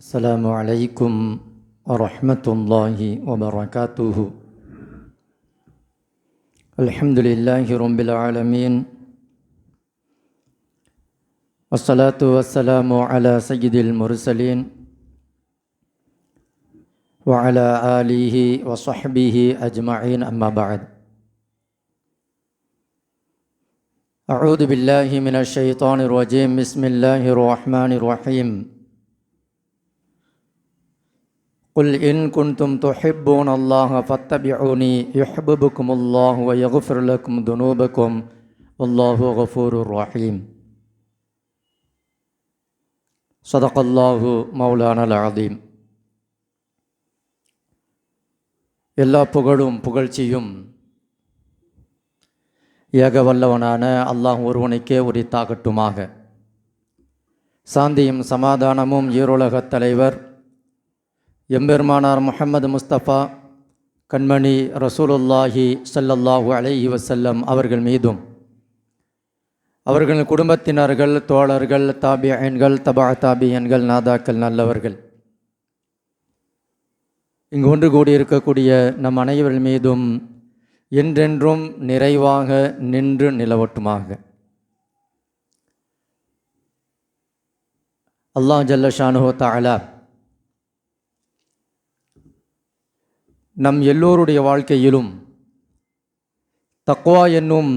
السلام عليكم ورحمة الله وبركاته الحمد لله رب العالمين والصلاة والسلام على سيد المرسلين وعلى آله وصحبه أجمعين أما بعد أعوذ بالله من الشيطان الرجيم قل إن كنتم تحبون الله فاتبعوني يحببكم الله ويغفر لكم ذنوبكم والله غفور رحيم صدق الله مولانا العظيم எல்லா புகழும் புகழ்ச்சியும் ஏக வல்லவனான அல்லாஹ் ஒருவனுக்கே உரித்தாகட்டுமாக சாந்தியும் சமாதானமும் ஈரோலகத் தலைவர் எம்பெருமானார் முஹம்மது முஸ்தபா கண்மணி ரசூலுல்லாஹி சல்லல்லாஹு அலைஹி வசல்லம் அவர்கள் மீதும். அவர்கள் குடும்பத்தினர்கள் தோழர்கள் தாபியன்கள் தபா தாபியன்கள் நாதாக்கள் நல்லவர்கள். இங்கு ஒன்று கூடியிருக்கக்கூடிய நம் அனைவர் மீதும் என்றென்றும் நிறைவாக நின்று நிலவட்டுமாக. அல்லாஹ் ஜல்லஷானுஹோ தாலா நம் எல்லோருடைய வாழ்க்கையிலும் தக்குவா என்னும்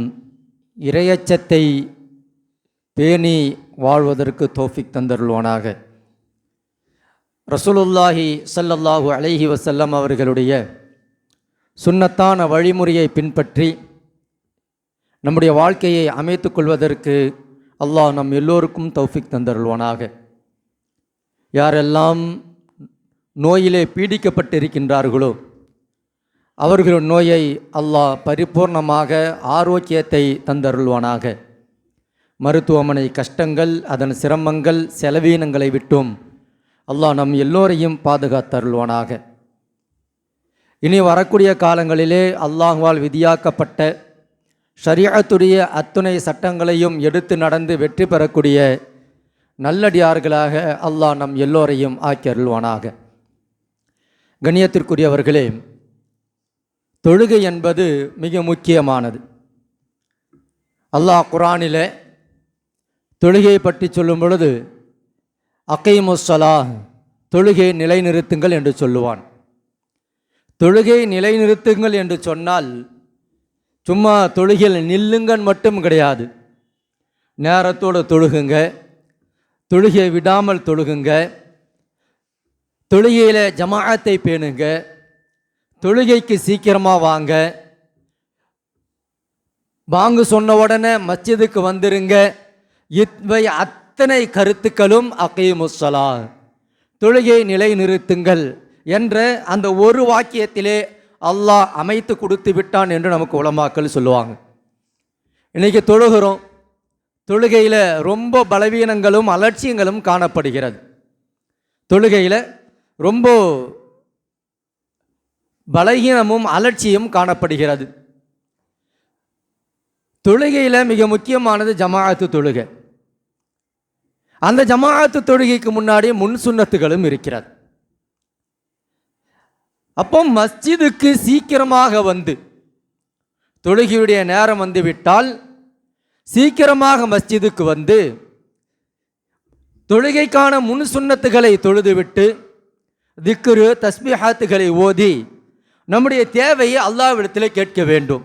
இரையச்சத்தை பேணி வாழ்வதற்கு தோஃபிக் தந்தருள்வானாக. ரசூலுல்லாஹி சல்லல்லாஹு அலைஹி வசல்லம் அவர்களுடைய சுன்னத்தான வழிமுறையை பின்பற்றி நம்முடைய வாழ்க்கையை அமைத்து கொள்வதற்கு அல்லாஹ் நம் எல்லோருக்கும் தௌஃபிக் தந்தருள்வானாக. யாரெல்லாம் நோயிலே பீடிக்கப்பட்டிருக்கின்றார்களோ அவர்களின் நோயை அல்லாஹ் பரிபூர்ணமாக ஆரோக்கியத்தை தந்தருள்வானாக. மருத்துவமனை கஷ்டங்கள் அதன் சிரமங்கள் செலவீனங்களை விட்டும் அல்லாஹ் நம் எல்லோரையும் பாதுகாத்தருள்வானாக. இனி வரக்கூடிய காலங்களிலே அல்லாஹ்வால் விதியாக்கப்பட்ட ஷரியத்துடைய அத்துணை சட்டங்களையும் எடுத்து நடந்து வெற்றி பெறக்கூடிய நல்லடியார்களாக அல்லாஹ் நம் எல்லோரையும் ஆக்கி அருள்வானாக. கண்ணியத்திற்குரியவர்களே தொழுகை என்பது மிக முக்கியமானது. அல்லாஹ் குரானில் தொழுகையை பற்றி சொல்லும் பொழுது அக்கைமுசலா தொழுகை நிலைநிறுத்துங்கள் என்று சொல்லுவான். தொழுகை நிலைநிறுத்துங்கள் என்று சொன்னால் சும்மா தொழுகையில் நில்லுங்கன்னு மட்டும் கிடையாது. நேரத்தோடு தொழுகுங்க தொழுகையை விடாமல் தொழுகுங்க தொழுகையில் ஜமாஅத்தை பேணுங்க தொழுகைக்கு சீக்கிரமாக வாங்க. வாங்க சொன்ன உடனே மஸ்ஜிதுக்கு வந்துருங்க. இவை அத்தனை கருத்துக்களும் அக்கைமுசலா தொழுகை நிலைநிறுத்துங்கள் என்ற அந்த ஒரு வாக்கியத்திலே அல்லாஹ் அமைத்து கொடுத்து விட்டான் என்று நமக்கு உலமாக்கள் சொல்லுவாங்க. இன்றைக்கி தொழுகிறோம். தொழுகையில் ரொம்ப பலவீனங்களும் அலட்சியங்களும் காணப்படுகிறது. தொழுகையில் ரொம்ப பலகீனமும் அலட்சியும் காணப்படுகிறது. தொழுகையில் மிக முக்கியமானது ஜமாஅத்து தொழுகை. அந்த ஜமாஅத்து தொழுகைக்கு முன்னாடி முன் சுண்ணத்துகளும் இருக்கிறது. அப்போ மஸ்ஜிதுக்கு சீக்கிரமாக வந்து தொழுகையுடைய நேரம் வந்துவிட்டால் சீக்கிரமாக மஸ்ஜிதுக்கு வந்து தொழுகைக்கான முன் சுண்ணத்துகளை தொழுதுவிட்டு திக்குரு தஸ்பிஹாத்துகளை ஓதி நம்முடைய தேவையை அல்லாவிடத்தில் கேட்க வேண்டும்.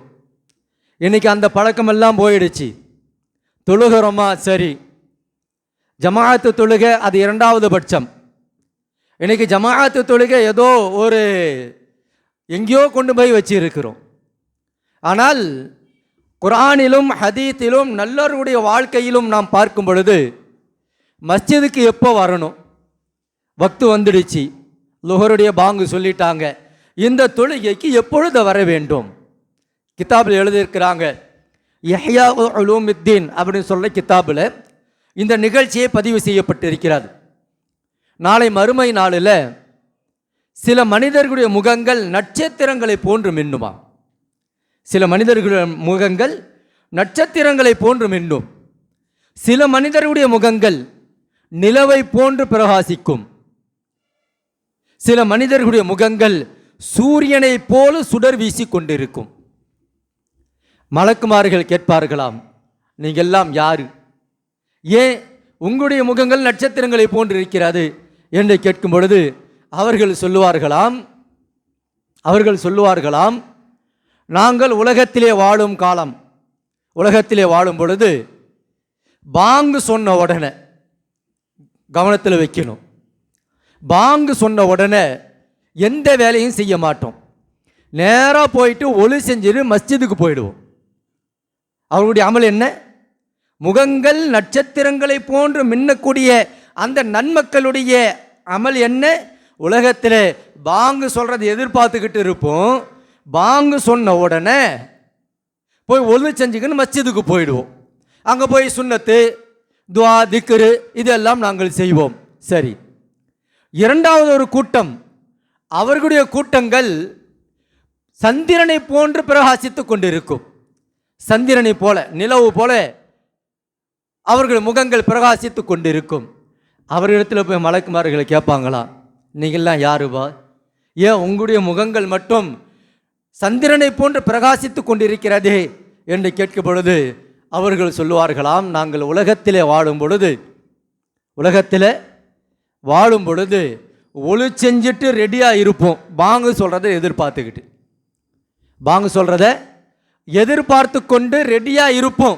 இன்றைக்கி அந்த பழக்கமெல்லாம் போயிடுச்சு. தொழுகிறோமா? சரி. ஜமாஅத்து தொழுகை அது இரண்டாவது பட்சம். இன்றைக்கி ஜமாஅத்து தொழுகை ஏதோ ஒரு எங்கேயோ கொண்டு போய் வச்சிருக்கிறோம். ஆனால் குரானிலும் ஹதீத்திலும் நல்லவருடைய வாழ்க்கையிலும் நாம் பார்க்கும் பொழுது மஸ்ஜிதுக்கு எப்போ வரணும்? வக்து வந்துடுச்சு. லுஹருடைய பாங்கு சொல்லிட்டாங்க. இந்த தொழுகைக்கு எப்பொழுது வர வேண்டும்? கித்தாபில் எழுதியிருக்கிறாங்க யஹ்யா உலூமித்தீன் அப்படின்னு சொல்ல கித்தாபில் இந்த நிகழ்ச்சியை பதிவு செய்யப்பட்டிருக்கிறது. நாளை மறுமை நாளில் சில மனிதர்களுடைய முகங்கள் நட்சத்திரங்களை போன்று மின்னுமா சில மனிதர்களுடைய முகங்கள் நட்சத்திரங்களை போன்று மின்னும். சில மனிதர்களுடைய முகங்கள் நிலவை போன்று பிரகாசிக்கும். சில மனிதர்களுடைய முகங்கள் சூரியனைப் போல சுடர் வீசி கொண்டிருக்கும் மலக்குமார்கள் கேட்பார்களாம் நீங்கள் எல்லாம் யாரு? ஏன் உங்களுடைய முகங்கள் நட்சத்திரங்களை போன்று இருக்கிறது? என்று கேட்கும் பொழுது அவர்கள் சொல்லுவார்களாம் அவர்கள் சொல்லுவார்களாம் நாங்கள் உலகத்திலே வாழும் காலம். உலகத்திலே வாழும் பொழுது பாங்கு சொன்ன உடனே கவனத்தில் வைக்கணும். பாங்கு சொன்ன உடனே எந்த வேலையும் செய்ய மாட்டோம். நேராக போயிட்டு ஒளி செஞ்சுட்டு மஸ்ஜிதுக்கு போயிடுவோம். அவருடைய அமல் என்ன? முகங்கள் நட்சத்திரங்களை போன்று மின்னக்கூடிய அந்த நன்மக்களுடைய அமல் என்ன? உலகத்தில் பாங்கு சொல்கிறத எதிர்பார்த்துக்கிட்டு இருப்போம். பாங்கு சொன்ன உடனே போய் ஒழு செஞ்சுக்கின்னு மஸ்ஜிதுக்கு போயிடுவோம். அங்கே போய் சுண்ணத்து துவா திக்ரு இதெல்லாம் நாங்கள் செய்வோம். சரி. இரண்டாவது ஒரு கூட்டம். அவர்களுடைய கூட்டங்கள் சந்திரனை போன்று பிரகாசித்துக் கொண்டிருக்கும். சந்திரனை போல நிலவு போல அவர்கள் முகங்கள் பிரகாசித்துக் கொண்டிருக்கும். அவர்களிடத்தில் போய் மலக்குமார்களை கேட்பாங்களா? நீங்கள்லாம் யாருவா ஏன் உங்களுடைய முகங்கள் மட்டும் சந்திரனை போன்று பிரகாசித்துக் கொண்டிருக்கிறதே? என்று கேட்கும் பொழுது அவர்கள் சொல்லுவார்களாம் நாங்கள் உலகத்திலே வாழும் பொழுது உலகத்தில் வாழும் பொழுது ஒளி செஞ்சுட்டு ரெடியாக இருப்போம். பாங்கு சொல்கிறத எதிர்பார்த்துக்கிட்டு. பாங்கு சொல்கிறத எதிர்பார்த்து கொண்டு ரெடியாக இருப்போம்.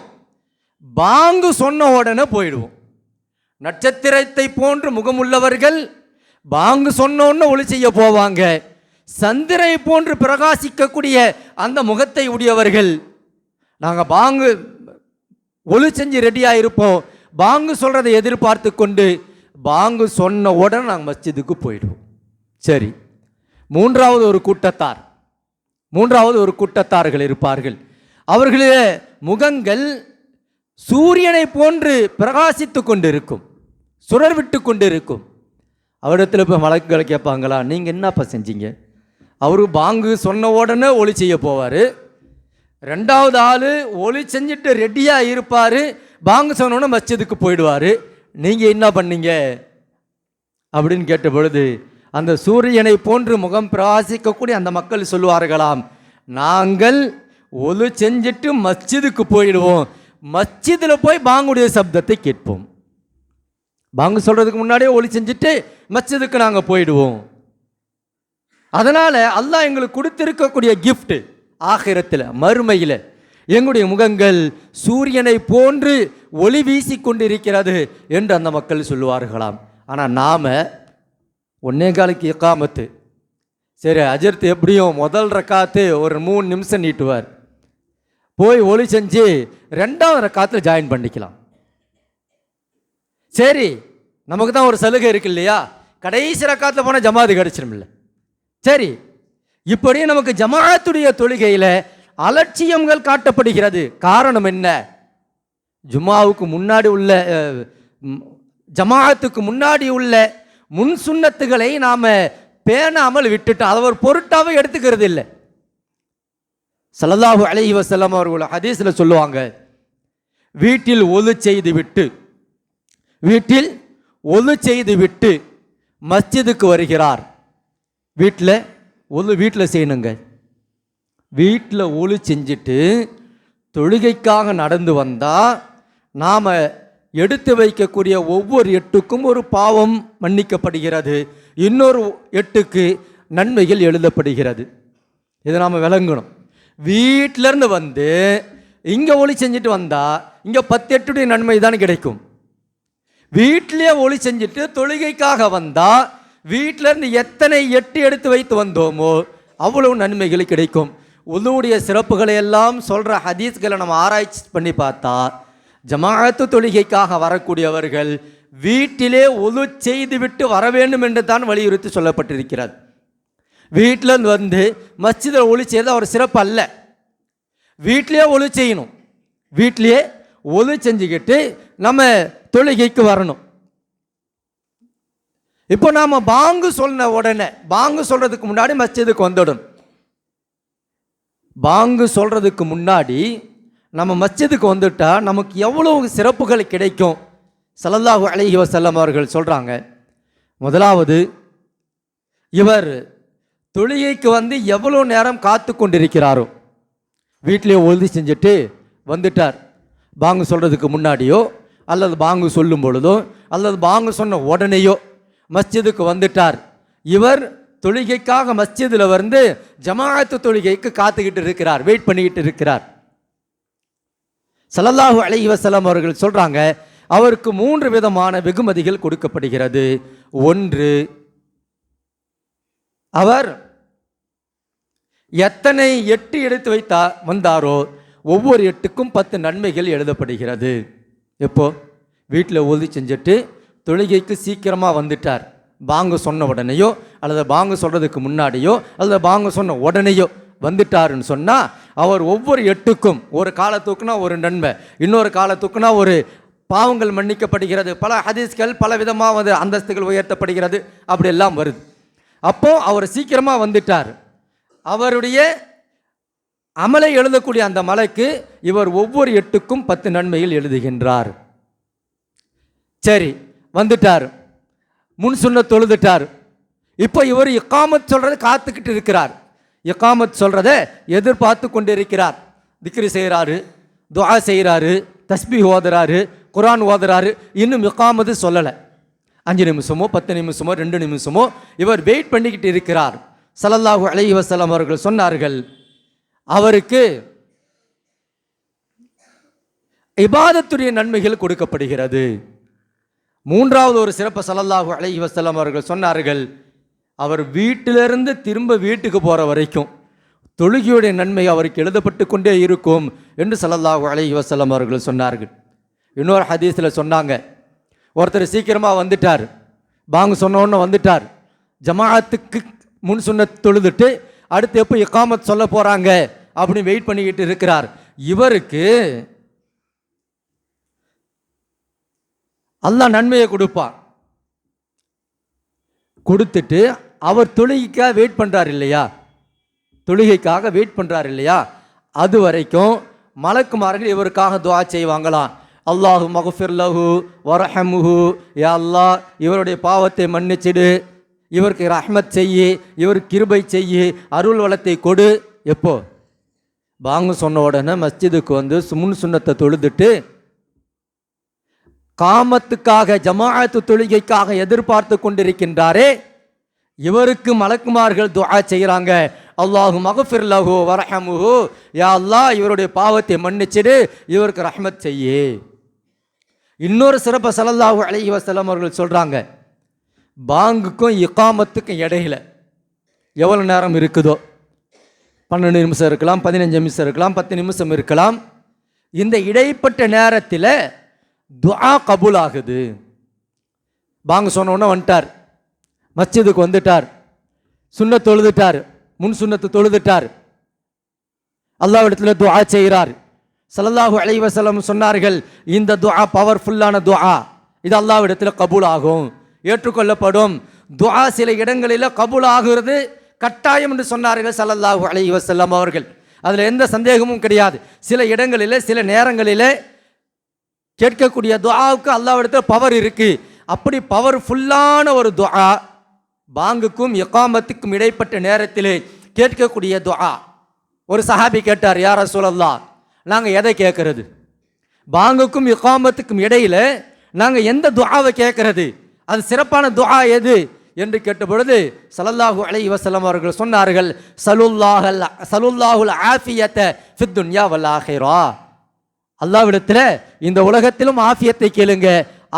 பாங்கு சொன்ன உடனே போயிடுவோம். நட்சத்திரத்தை போன்று முகமுள்ளவர்கள் பாங்கு சொன்னோன்னு ஒளி செய்ய போவாங்க. சந்திரை போன்று பிரகாசிக்கக்கூடிய அந்த முகத்தை உடையவர்கள் நாங்கள் பாங்கு ஒளி செஞ்சு ரெடியாக இருப்போம். பாங்கு சொல்கிறத எதிர்பார்த்து கொண்டு பாங்கு சொன்ன உடனே நாங்கள் மஸ்ஜிதுக்கு போயிடுவோம். சரி. மூன்றாவது ஒரு கூட்டத்தார். மூன்றாவது ஒரு கூட்டத்தார்கள் இருப்பார்கள். அவர்களுடைய முகங்கள் சூரியனை போன்று பிரகாசித்து கொண்டிருக்கும். சுடர் விட்டு கொண்டிருக்கும். அவரிடத்தில் போய் வழக்குகளை கேட்பாங்களா? நீங்கள் என்னப்பா செஞ்சீங்க? அவரு பாங்கு சொன்ன உடனே ஒளி செய்ய போவார். ரெண்டாவது ஆள் ஒளி செஞ்சுட்டு ரெடியாக இருப்பார். பாங்கு சொன்னோடனே மஸ்ஜிதுக்கு போயிடுவார். நீங்கள் என்ன பண்ணீங்க? அப்படின்னு கேட்ட பொழுது அந்த சூரியனை போன்று முகம் பிரகாசிக்கக்கூடிய அந்த மக்கள் சொல்லுவார்களாம் நாங்கள் ஒலு செஞ்சுட்டு மஸ்ஜிதுக்கு போயிடுவோம். மஸ்ஜிதில் போய் பாங்குடைய சப்தத்தை கேட்போம். பாங்கு சொல்கிறதுக்கு முன்னாடியே ஒளி செஞ்சுட்டு மஸ்ஜிதுக்கு நாங்கள் போயிடுவோம். அதனால் அல்லாஹ் எங்களுக்கு கொடுத்துருக்கக்கூடிய கிஃப்ட்டு ஆகிரத்தில் மறுமையில் எங்களுடைய முகங்கள் சூரியனை போன்று ஒளி வீசி கொண்டிருக்கிறது என்று அந்த மக்கள் சொல்லுவார்களாம். ஆனால் நாம் ஒன்னே காலுக்கு இக்காமத்து சரி அஜர்த்து எப்படியும் முதல் ரக்காத்து ஒரு மூணு நிமிஷம் நீட்டுவார். போய் ஒளி செஞ்சு ரெண்டாவது ரக்காத்தில் ஜாயின் பண்ணிக்கலாம். சரி நமக்கு தான் ஒரு சலுகை இருக்கு இல்லையா? கடைசி ரக்காத்தில் போனால் ஜமாது கிடச்சிருமில்ல சரி இப்படியே நமக்கு ஜமாத்துடைய தொழுகையில் அலட்சியங்கள் காட்டப்படுகிறது. காரணம் என்ன? ஜுமாவுக்கு முன்னாடி உள்ள ஜமாத்துக்கு முன்னாடி உள்ள முன் சுண்ணத்துகளை நாம் பேணாமல் விட்டுட்டோம் அதை ஒரு பொருட்டாகவே எடுத்துக்கிறது இல்லை. சலதாஹு அலைஹி செல்லம் அவர்கள் ஹதீஸில் சொல்லுவாங்க வீட்டில் ஒது செய்து விட்டு வீட்டில் ஒது செய்து விட்டு மஸ்ஜிதுக்கு வருகிறார். வீட்டில் ஒது வீட்டில் செய்யணுங்க வீட்டில் ஒளி செஞ்சுட்டு தொழுகைக்காக நடந்து வந்தால் நாம் எடுத்து வைக்கக்கூடிய ஒவ்வொரு எட்டுக்கும் ஒரு பாவம் மன்னிக்கப்படுகிறது. இன்னொரு எட்டுக்கு நன்மைகள் எழுதப்படுகிறது. இதை நாம் விளங்கணும். வீட்டிலேருந்து வந்து இங்கே ஒளி செஞ்சுட்டு வந்தால் இங்கே பத்து எட்டுடைய நன்மை தான் கிடைக்கும். வீட்டிலே ஒளி செஞ்சுட்டு தொழுகைக்காக வந்தால் வீட்டிலேருந்து எத்தனை எட்டு எடுத்து வைத்து வந்தோமோ அவ்வளவு நன்மைகள் கிடைக்கும். உளுவுடைய சிறப்புகளை எல்லாம் சொல்கிற ஹதீஸ்களை நம்ம ஆராய்ச்சி பண்ணி பார்த்தா ஜமாஅத்து தொழுகைக்காக வரக்கூடியவர்கள் வீட்டிலே ஒலு செய்துவிட்டு வர வேண்டும் என்று தான் வலியுறுத்தி சொல்லப்பட்டிருக்கிறது. வீட்டில் வந்து மஸ்ஜிதில் ஒளி செய்தது அவர் சிறப்பு அல்ல. வீட்டிலேயே ஒளி செய்யணும். வீட்டிலே ஒளி செஞ்சுக்கிட்டு நம்ம தொழுகைக்கு வரணும். இப்போ நாம் பாங்கு சொன்ன உடனே பாங்கு சொல்கிறதுக்கு முன்னாடி மஸ்ஜிதுக்கு வந்துடணும். பாங்கு சொல்கிறதுக்கு முன்னாடி நம்ம மஸ்ஜிதுக்கு வந்துட்டால் நமக்கு எவ்வளோ சிறப்புகள் கிடைக்கும்? சல்லல்லாஹு அலைஹி வசல்லம் அவர்கள் சொல்கிறாங்க முதலாவது இவர் தொழுகைக்கு வந்து எவ்வளோ நேரம் காத்து கொண்டிருக்கிறாரோ வீட்டிலே உறுதி செஞ்சுட்டு வந்துட்டார். பாங்கு சொல்கிறதுக்கு முன்னாடியோ அல்லது பாங்கு சொல்லும் பொழுதோ அல்லது பாங்கு சொன்ன உடனேயோ மஸ்ஜிதுக்கு வந்துட்டார். இவர் தொழுகைக்காக மஸ்ஜிதில் வந்து ஜமாஅத்து தொழுகைக்கு காத்துக்கிட்டு இருக்கிறார் வெயிட் பண்ணிக்கிட்டு இருக்கிறார். சலல்லாஹு அலைஹி வசலம் அவர்கள் சொல்கிறாங்க அவருக்கு மூன்று விதமான வெகுமதிகள் கொடுக்கப்படுகிறது. ஒன்று அவர் எத்தனை எட்டு எடுத்து வைத்தா வந்தாரோ ஒவ்வொரு எட்டுக்கும் பத்து நன்மைகள் எழுதப்படுகிறது. எப்போ? வீட்டில் உறுதி செஞ்சுட்டு தொழுகைக்கு சீக்கிரமாக வந்துட்டார். பாங்கு சொன்ன உடனேயோ அல்லது பாங்கு சொல்கிறதுக்கு முன்னாடியோ அல்லது பாங்கு சொன்ன உடனேயோ வந்துட்டாருன்னு சொன்னால் அவர் ஒவ்வொரு எட்டுக்கும் ஒரு காலத்துக்குனா ஒரு நன்மை இன்னொரு காலத்துக்குனா ஒரு பாவங்கள் மன்னிக்கப்படுகிறது பல ஹதீஸ்கள் பல விதமாக வந்து அந்தஸ்துகள் உயர்த்தப்படுகிறது அப்படி எல்லாம் வருது. அப்போ அவர் சீக்கிரமாக வந்துட்டார். அவருடைய அமலை எழுதக்கூடிய அந்த மலைக்கு இவர் ஒவ்வொரு எட்டுக்கும் பத்து நன்மையில் எழுதுகின்றார். சரி வந்துட்டார். முன் சுன்ன தொழுதுட்டார். இப்போ இவர் இக்காமத் சொல்றதை காத்துக்கிட்டு இருக்கிறார். இக்காமத் சொல்றத எதிர்பார்த்து கொண்டிருக்கிறார். திக்ரி செய்கிறாரு துவா செய்கிறாரு தஸ்பி ஓதுறாரு குரான் ஓதுறாரு இன்னும் இக்காமது சொல்லலை. அஞ்சு நிமிஷமோ பத்து நிமிஷமோ ரெண்டு நிமிஷமோ இவர் வெயிட் பண்ணிக்கிட்டு இருக்கிறார். ஸல்லல்லாஹு அலைஹி வசலம் அவர்கள் சொன்னார்கள் அவருக்கு இபாதத்துடைய நன்மைகள் கொடுக்கப்படுகிறது. மூன்றாவது ஒரு சிறப்பு சல்லல்லாஹு அலஹி வஸல்லம் அவர்கள் சொன்னார்கள் அவர் வீட்டிலிருந்து திரும்ப வீட்டுக்கு போகிற வரைக்கும் தொழுகையுடைய நன்மை அவருக்கு எழுதப்பட்டு கொண்டே இருக்கும் என்று சல்லல்லாஹு அலஹி வஸல்லம் அவர்கள் சொன்னார்கள். இன்னொரு ஹதீஸில் சொன்னாங்க ஒருத்தர் சீக்கிரமாக வந்துட்டார் பாங்கு சொன்னோன்னு வந்துட்டார் ஜமாஅத்துக்கு முன் சொன்ன தொழுதுட்டு அடுத்து எப்போ இக்காமத் சொல்ல போகிறாங்க அப்படின்னு வெயிட் பண்ணிக்கிட்டு இருக்கிறார். இவருக்கு அல்லாஹ் நன்மையை கொடுப்பான். கொடுத்துட்டு அவர் தொழுகைக்காக வெயிட் பண்ணுறார் இல்லையா? தொழுகைக்காக வெயிட் பண்ணுறார் இல்லையா? அது வரைக்கும் மலக்குமார்கள் இவருக்காக துவா செய்வாங்களாம். அல்லாஹு மகஃபிர் லஹு வரஹமுஹு. யா அல்லா இவருடைய பாவத்தை மன்னிச்சிடு. இவருக்கு ரஹ்மத் செய்யி இவருக்கு கிருபை செய்யி அருள் வளத்தை கொடு. எப்போ? பாங்கு சொன்ன உடனே மஸ்ஜிதுக்கு வந்து முன் சுண்ணத்தை தொழுதுட்டு காமத்துக்காக ஜமாஅத்து தொழுகைக்காக எதிர்பார்த்து கொண்டிருக்கின்றாரே. இவருக்கு மலக்குமார்கள் துஆ செய்கிறாங்க அல்லாஹு மகஃபிர் லஹு வரஹமுஹு. யா அல்லாஹ் இவருடைய பாவத்தை மன்னிச்சிடு. இவருக்கு ரஹ்மத் செய்யே. இன்னொரு சிறப்பு சலல்லாஹு அலஹி வசலம் அவர்கள் சொல்கிறாங்க பாங்குக்கும் இகாமத்துக்கும் இடையில எவ்வளோ நேரம் இருக்குதோ? பன்னெண்டு நிமிஷம் இருக்கலாம் பதினஞ்சு நிமிஷம் இருக்கலாம் பத்து நிமிஷம் இருக்கலாம். இந்த இடைப்பட்ட நேரத்தில் துஆ கபூல் ஆகுது பாங்க சொன்னோன்னே வந்துட்டார். மஸ்ஜிதுக்கு வந்துட்டார். சுண்ண தொழுதுட்டார். முன் சுண்ணத்தை தொழுதுட்டார். அல்லாவிடத்தில் துஆ செய்கிறார். சல்லல்லாஹு அலைவசலம் சொன்னார்கள் இந்த துஆ பவர்ஃபுல்லான துஆ இது அல்லாவிடத்தில் கபூல் ஆகும் ஏற்றுக்கொள்ளப்படும். துஆ சில இடங்களில் கபூல் ஆகுறது கட்டாயம் என்று சொன்னார்கள் சல்லல்லாஹு அலைவசல்லம் அவர்கள். அதில் எந்த சந்தேகமும் கிடையாது. சில இடங்களில் சில நேரங்களில் கேட்கக்கூடிய துவாவுக்கு அல்லாவிடத்தில் பவர் இருக்குது அப்படி பவர்ஃபுல்லான ஒரு துவா பாங்குக்கும் எக்காமத்துக்கும் இடைப்பட்ட நேரத்தில் கேட்கக்கூடிய துவா ஒரு சஹாபி கேட்டார் யார சூழல்லா நாங்கள் எதை கேட்கறது? பாங்குக்கும் இகாமத்துக்கும் இடையில நாங்கள் எந்த துவாவை கேட்கறது? அது சிறப்பான துவா எது? என்று கேட்ட பொழுது ஸல்லல்லாஹு அலைஹி அவர்கள் சொன்னார்கள் சலுல்லாஹல் சலுல்லாஹுல் ஆஃபியத்தை ஃபித்துன்யா துன்யா அல்லாவிடத்தில் இந்த உலகத்திலும் ஆஃபியத்தை கேளுங்க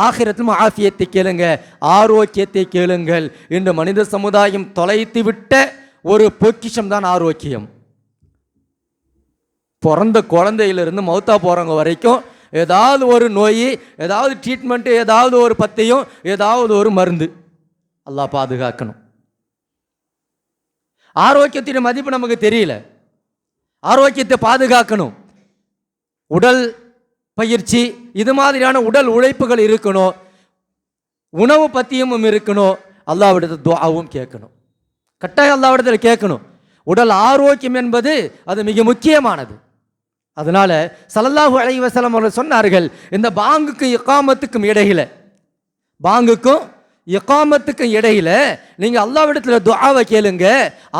ஆகிரத்திலும் ஆஃபியத்தை கேளுங்க ஆரோக்கியத்தை கேளுங்கள். இன்று மனித சமுதாயம் தொலைத்து விட்ட ஒரு பொக்கிஷம் தான் ஆரோக்கியம். பிறந்த குழந்தையிலிருந்து மௌத்தா போகிறவங்க வரைக்கும் ஏதாவது ஒரு நோய் ஏதாவது ட்ரீட்மெண்ட்டு ஏதாவது ஒரு பத்தையும் ஏதாவது ஒரு மருந்து அல்லாஹ் பாதுகாக்கணும். ஆரோக்கியத்தின் மதிப்பு நமக்கு தெரியல. ஆரோக்கியத்தை பாதுகாக்கணும். உடல் பயிற்சி இது மாதிரியான உடல் உழைப்புகள் இருக்கணும். உணவு பத்தியமும் இருக்கணும். அல்லாவிடத்தில் துவாவும் கேட்கணும். கட்டாயம் அல்லாவிடத்தில் கேட்கணும். உடல் ஆரோக்கியம் என்பது அது மிக முக்கியமானது. அதனால சலல்லாஹு அலைஹி அவர்கள் சொன்னார்கள் இந்த பாங்குக்கும் இக்காமத்துக்கும் இடையில. பாங்குக்கும் இக்காமத்துக்கும் இடையில நீங்க அல்லாவிடத்துல துஆவை கேளுங்க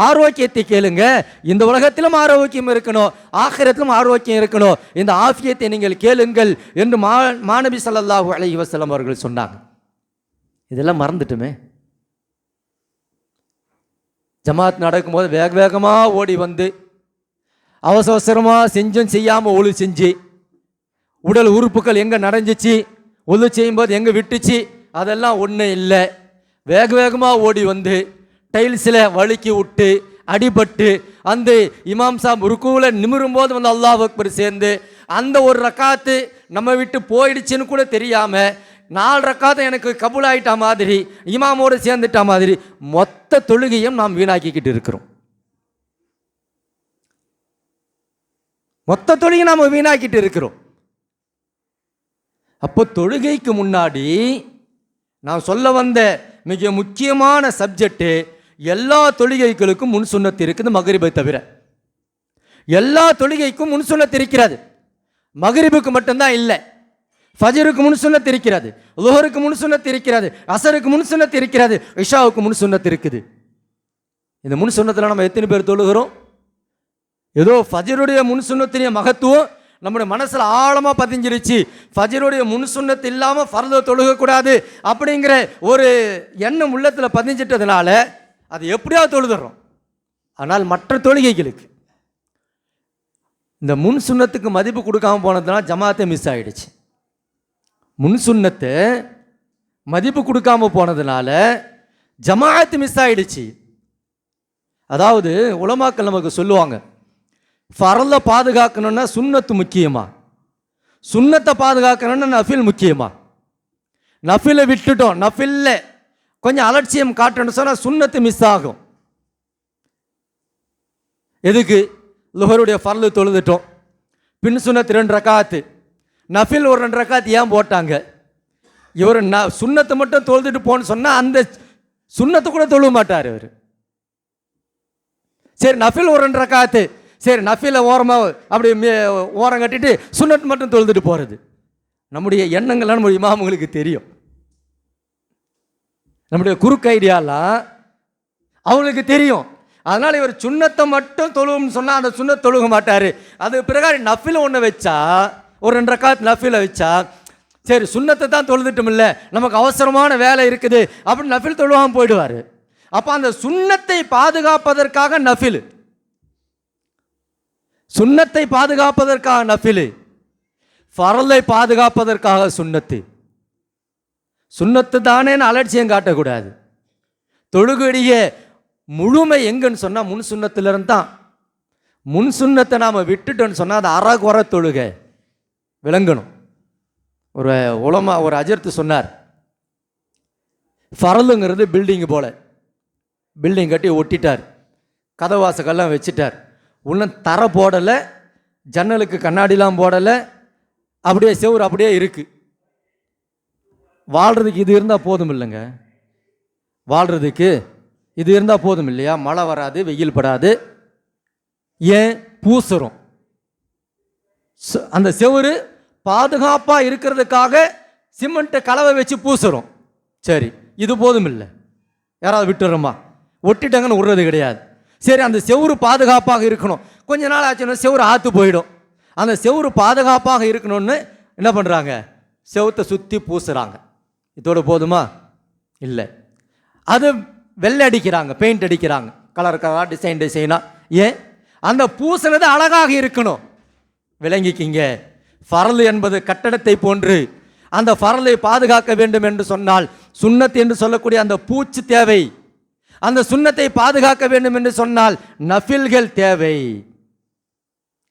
ஆரோக்கியத்தை கேளுங்க. இந்த உலகத்திலும் ஆரோக்கியம் இருக்கணும் ஆகிரத்திலும் ஆரோக்கியம் இருக்கணும். இந்த ஆஃபியத்தை நீங்கள் கேளுங்கள் என்று மா மாணவி சல்லாஹூ அலஹி வசலம் அவர்கள் சொன்னாங்க. இதெல்லாம் மறந்துட்டுமே. ஜமாத் நடக்கும்போது வேக வேகமாக ஓடி வந்து அவசர அவசரமாக செஞ்சும் செய்யாமல் ஒழு செஞ்சு உடல் உறுப்புகள் எங்கே நடைஞ்சிச்சு ஒழு செய்யும்போது எங்கே விட்டுச்சு அதெல்லாம் ஒன்றும் இல்லை. வேக வேகமாக ஓடி வந்து டைல்ஸில் வழுக்கி விட்டு அடிபட்டு அந்த இமாம் சாப் ருக்குவில் நிமிரும் போது வந்து அல்லாஹ் அக்பர் சேர்ந்து அந்த ஒரு ரக்காத்து நம்ம விட்டு போயிடுச்சுன்னு கூட தெரியாமல் நாலு ரக்காத்து எனக்கு கபூல் ஆகிட்ட மாதிரி இமாமோடு சேர்ந்துட்டா மாதிரி மொத்த தொழுகையும் நாம் வீணாக்கிக்கிட்டு இருக்கிறோம். மொத்த தொழுகை நாம் வீணாக்கிட்டு இருக்கிறோம். அப்போ தொழுகைக்கு முன்னாடி நான் சொல்ல வந்த மிக முக்கியமான சப்ஜெக்டு எல்லா தொழுகைகளுக்கும் முன் சுண்ணத்து இருக்குது மகரிபை தவிர. எல்லா தொழுகைக்கும் முன் சுண்ணத்து இருக்கிறது. மகரிபுக்கு மட்டும்தான் இல்லை. ஃபஜருக்கு முன் சுண்ணத்து இருக்கிறது. லோஹருக்கு முன் சுண்ணத்து இருக்கிறது. அசருக்கு முன் சுண்ணத்து இருக்கிறது. இஷாவுக்கு முன் சுண்ணத்து இருக்குது. இந்த முன் சுண்ணத்தில் நம்ம எத்தனை பேர் தொழுகிறோம்? ஏதோ ஃபஜருடைய முன் சுண்ணத்தினுடைய மகத்துவம் நம்முடைய மனசில் ஆழமாக பதிஞ்சிருச்சு. ஃபஜருடைய முன்சுண்ணத்து இல்லாமல் ஃபர்த தொழுகக்கூடாது அப்படிங்கிற ஒரு எண்ணம் உள்ளத்தில் பதிஞ்சிட்டதுனால அது எப்படியாவது தொழுதுறோம். ஆனால் மற்ற தொழுகைகளுக்கு இந்த முன் சுண்ணத்துக்கு மதிப்பு கொடுக்காம போனதுனால ஜமாத்தே மிஸ் ஆகிடுச்சு முன் சுண்ணத்தை மதிப்பு கொடுக்காம போனதுனால ஜமாத்து மிஸ் ஆகிடுச்சு அதாவது உலமாக்கள் நமக்கு சொல்லுவாங்க ஃபரலை பாதுகாக்கணும்னா சுண்ணத்து முக்கியமா? சுண்ணத்தை பாதுகாக்கணும்னா நஃபில் முக்கியமா? நஃபிலை விட்டுட்டோம் நஃபில்ல கொஞ்சம் அலட்சியம் காட்டணும்னு சொன்னால் சுண்ணத்து மிஸ் ஆகும். எதுக்கு? லுஹருடைய ஃபரலு தொழுதுட்டோம். பின் சுண்ணத்து ரெண்டு ரக்காத்து. நஃபில் ஒரு ரெண்டு ரக்காத்து ஏன் போட்டாங்க? இவர் ந சுண்ணத்தை மட்டும் தொழுதுட்டு போன்னு சொன்னால் அந்த சுண்ணத்தை கூட தொழுவ மாட்டார் இவர். சரி நஃபில் ஒரு ரெண்டு ரக்காத்து. சரி நஃபில ஓரமாக அப்படி மே- ஓரம் கட்டிட்டு சுண்ணத் மட்டும் தொழுதுட்டு போகிறது நம்முடைய எண்ணங்கள்லாம் நம்முடைய இமாமுங்களுக்கு தெரியும். நம்முடைய குறுக்கு ஐடியாலாம் அவங்களுக்கு தெரியும். அதனால் இவர் சுண்ணத்தை மட்டும் தொழுவும்னு சொன்னால் அந்த சுண்ணத் தொழுக மாட்டார். அது பிறகு நஃபில் ஒன்று வச்சா ஒரு ரெண்டு ரக்காத் நஃபில வச்சா சரி சுண்ணத்தை தான் தொழுதுட்டும் இல்லை நமக்கு அவசரமான வேலை இருக்குது அப்படின்னு நஃபில் தொழுவாமல் போயிடுவார். அப்போ அந்த சுண்ணத்தை பாதுகாப்பதற்காக நஃபில் சுண்ணத்தை பாதுகாப்பதற்காக நஃபிலு. ஃபரலை பாதுகாப்பதற்காக சுண்ணத்து. சுண்ணத்து தானேன்னு அலட்சியம் காட்டக்கூடாது. தொழுகையுடைய முழுமை எங்கன்னு சொன்னால் முன் சுண்ணத்திலிருந்து தான் முன் சுண்ணத்தை நாம் விட்டுட்டோன்னு சொன்னால் அது அறகுற தொழுகை. விளங்கணும். ஒரு உலமா ஒரு அஜர்த்து சொன்னார். ஃபரலுங்கிறது பில்டிங் போல். பில்டிங் கட்டி ஒட்டிட்டார். கதவாசக்கெல்லாம் வச்சிட்டார். இன்னும் தர போடலை ஜன்னலுக்கு கண்ணாடிலாம் போடலை அப்படியே செவுரு அப்படியே இருக்குது வாழ்கிறதுக்கு இது இருந்தால் போதும் இல்லைங்க. வாழ்கிறதுக்கு இது இருந்தால் போதும் இல்லையா? மழை வராது வெயில் படாது. ஏன்? பூசுறோம். அந்த செவுரு பாதுகாப்பாக இருக்கிறதுக்காக சிமெண்ட்டை கலவை வச்சு பூசுறோம். சரி இது போதும் இல்லை. யாராவது விட்டுறோமா? ஒட்டிட்டாங்கன்னு விடுறது கிடையாது. சரி அந்த செவ்வறு பாதுகாப்பாக இருக்கணும். கொஞ்ச நாள் ஆச்சுன்னா செவ்வறு ஆற்று போயிடும். அந்த செவுரு பாதுகாப்பாக இருக்கணும்னு என்ன பண்ணுறாங்க செவுத்தை சுற்றி பூசுகிறாங்க இதோட போதுமா? இல்லை. அது வெள்ளை அடிக்கிறாங்க பெயிண்ட் அடிக்கிறாங்க. கலர் கலராக டிசைன் டிசைனாக ஏன்? அந்த பூசினது அழகாக இருக்கணும். விளங்கிக்கிங்க. ஃபரல் என்பது கட்டடத்தை போன்று அந்த ஃபரலை பாதுகாக்க வேண்டும் என்று சொன்னால் சுண்ணத்து என்று சொல்லக்கூடிய அந்த பூச்சி தேவை. அந்த சுண்ணத்தை பாதுகாக்க வேண்டும் என்று சொன்னால் நஃபில்கள் தேவை.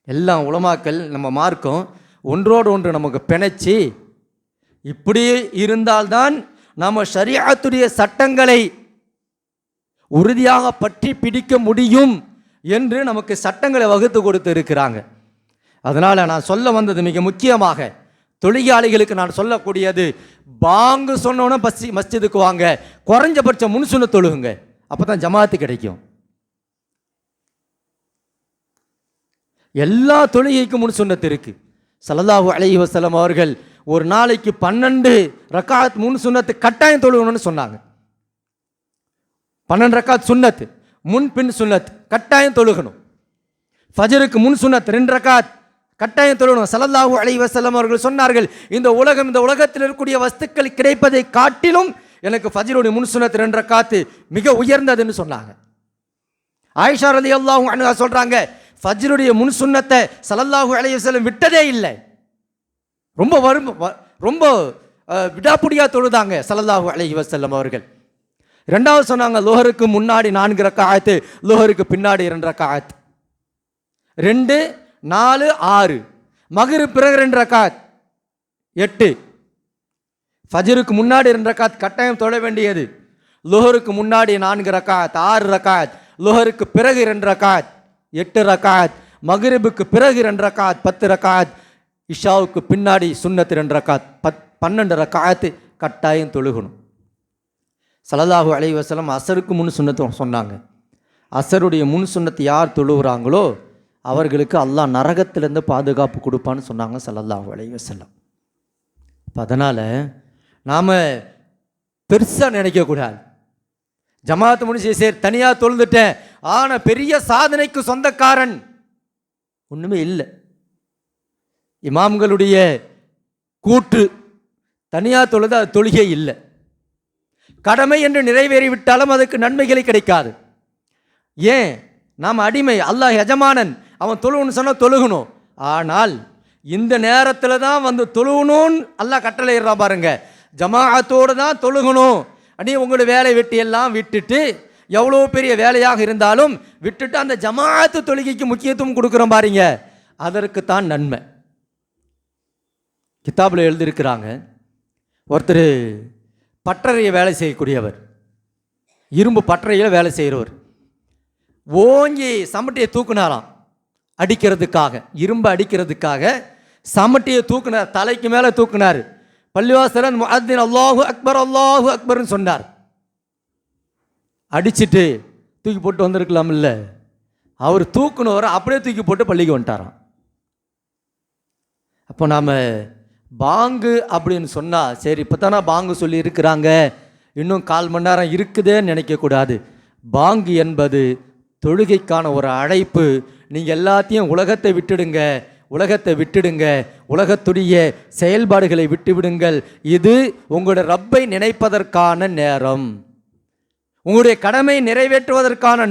எல்லாம் உலமாக்கள் நம்ம மார்க்கம் ஒன்றோடு ஒன்று நமக்கு பிணைச்சி இப்படி இருந்தால்தான் நம்ம ஷரியாத்துடைய சட்டங்களை உறுதியாக பற்றி பிடிக்க முடியும் என்று நமக்கு சட்டங்களை வகுத்து கொடுத்து இருக்கிறாங்க. அதனால் நான் சொல்ல வந்தது மிக முக்கியமாக தொழிலாளிகளுக்கு நான் சொல்லக்கூடியது பாங்கு சொன்னோன்னே பஸ்ஸி மஸ்ஜிதுக்கு வாங்க குறைஞ்சபட்சம் முன்சுன தொழுகுங்க. அப்போ தான் ஜமாத்து கிடைக்கும். எல்லா தொழுகைக்கும் முன் சுண்ணத்து இருக்கு. சலதாவு அலைஹி வசலம் அவர்கள் ஒரு நாளைக்கு பன்னெண்டு ரக்காத் முன் சுன்னத்து கட்டாயம் தொழுகணும்னு சொன்னாங்க. பன்னெண்டு ரக்காத் சுண்ணத்து முன் பின் சுன்னத் கட்டாயம் தொழுகணும். ஃபஜருக்கு முன் சுன்னத் ரெண்டு ரக்காத் கட்டாயம் தொழுகணும். சலதாவு அலைஹி வசலம் அவர்கள் சொன்னார்கள் இந்த உலகம் இந்த உலகத்தில் இருக்கக்கூடிய வஸ்துக்கள் கிடைப்பதை காட்டிலும் எனக்கு ஃபஜிலுடைய முன்சுனத்து என்ற காத்து மிக உயர்ந்ததுன்னு சொன்னாங்க. ஆயிஷா ரலியல்லாஹு அன்ஹா சொல்கிறாங்க ஃபஜ்ருடைய முன் சுன்னத்தை சலல்லாஹு அலைஹி விட்டதே இல்லை. ரொம்ப வரும் வ- ரொம்ப விடாப்புடியாக தொழுதாங்க சலல்லாஹு அலைஹி வஸல்லம் அவர்கள். ரெண்டாவது சொன்னாங்க லோஹருக்கு முன்னாடி நான்கு ரக்காயத்து லோஹருக்கு பின்னாடி இரண்டு ரக்காயத் ரெண்டு நாலு ஆறு. மகிரு பிறகு ரெண்டு ரக்காத் எட்டு. ஃபஜருக்கு முன்னாடி ரெண்டு ரக்காத் கட்டாயம் தொழ வேண்டியது. லோஹருக்கு முன்னாடி நான்கு ரக்காத் ஆறு ரக்காத் லோஹருக்கு பிறகு ரெண்டு ரக்காத் எட்டு ரக்காத் மகரிபுக்கு பிறகு ரெண்டு ரக்காத் பத்து ரக்காத் இஷாவுக்கு பின்னாடி சுண்ணத்து ரெண்டு ரக்காத் பத் பன்னெண்டு ரக்காத்து கட்டாயம் தொழுகணும். ஸல்லல்லாஹு அலைஹி அசருக்கு முன் சுண்ணத்து சொன்னாங்க. அசருடைய முன் சுன்னத்து யார் தொழுகிறாங்களோ அவர்களுக்கு அல்லாஹ் நரகத்திலேருந்து பாதுகாப்பு கொடுப்பான்னு சொன்னாங்க ஸல்லல்லாஹு அலைஹி வஸல்லம். அதனால் நாம் பெருசாக நினைக்கக்கூடாது ஜமாத்து முடிஞ்சு சரி தனியாக தொழுந்துட்டேன். ஆனால் பெரிய சாதனைக்கு சொந்தக்காரன் ஒன்றுமே இல்லை. இமாம்களுடைய கூற்று தனியாக தொழுது அது தொழுகை இல்லை. கடமை என்று நிறைவேறிவிட்டாலும் அதுக்கு நன்மைகளை கிடைக்காது. ஏன்? நாம் அடிமை அல்லாஹ் எஜமானன். அவன் தொழுகணும்னு சொன்னால் தொழுகணும். ஆனால் இந்த நேரத்தில் தான் வந்து தொழுகணும்னு அல்லாஹ் கட்டளையிடுறான் பாருங்க. ஜமாஅத்தோடு தான் தொழுகணும். அடி உங்களோட வேலை வெட்டி எல்லாம் விட்டுட்டு எவ்வளோ பெரிய வேலையாக இருந்தாலும் விட்டுட்டு அந்த ஜமாத்து தொழுகைக்கு முக்கியத்துவம் கொடுக்குறோம் பாருங்க. அதற்கு தான் நன்மை. கிதாபில் எழுதியிருக்கிறாங்க. ஒருத்தர் பட்டறையை வேலை செய்யக்கூடியவர். இரும்பு பட்டறையில் வேலை செய்கிறவர். ஓங்கி சமட்டியை தூக்குனாராம். அடிக்கிறதுக்காக இரும்பு அடிக்கிறதுக்காக சமட்டியை தூக்குனார் தலைக்கு மேலே தூக்குனார். பள்ளிவாசலன் முஹத்தின் அல்லாஹு அக்பர் அல்லாஹு அக்பர்னு சொன்னார். அடிச்சிட்டு தூக்கி போட்டு வந்திருக்கலாம் இல்லை. அவர் தூக்குனவரை அப்படியே தூக்கி போட்டு பள்ளிக்கு வந்துட்டாராம். அப்போ நாம் பாங்கு அப்படின்னு சொன்னால் சரி இப்போ தானே பாங்கு சொல்லி இருக்கிறாங்க. இன்னும் கால் மணி நேரம் இருக்குதேன்னு நினைக்கக்கூடாது பாங்கு என்பது தொழுகைக்கான ஒரு அழைப்பு. நீங்கள் எல்லாத்தையும் உலகத்தை விட்டுடுங்க. உலகத்தை விட்டுடுங்க. உலகத்துடைய செயல்பாடுகளை விட்டுவிடுங்கள். இது உங்களுடைய ரப்பை நினைப்பதற்கான நேரம். உங்களுடைய கடமை நிறைவேற்றுவதற்கான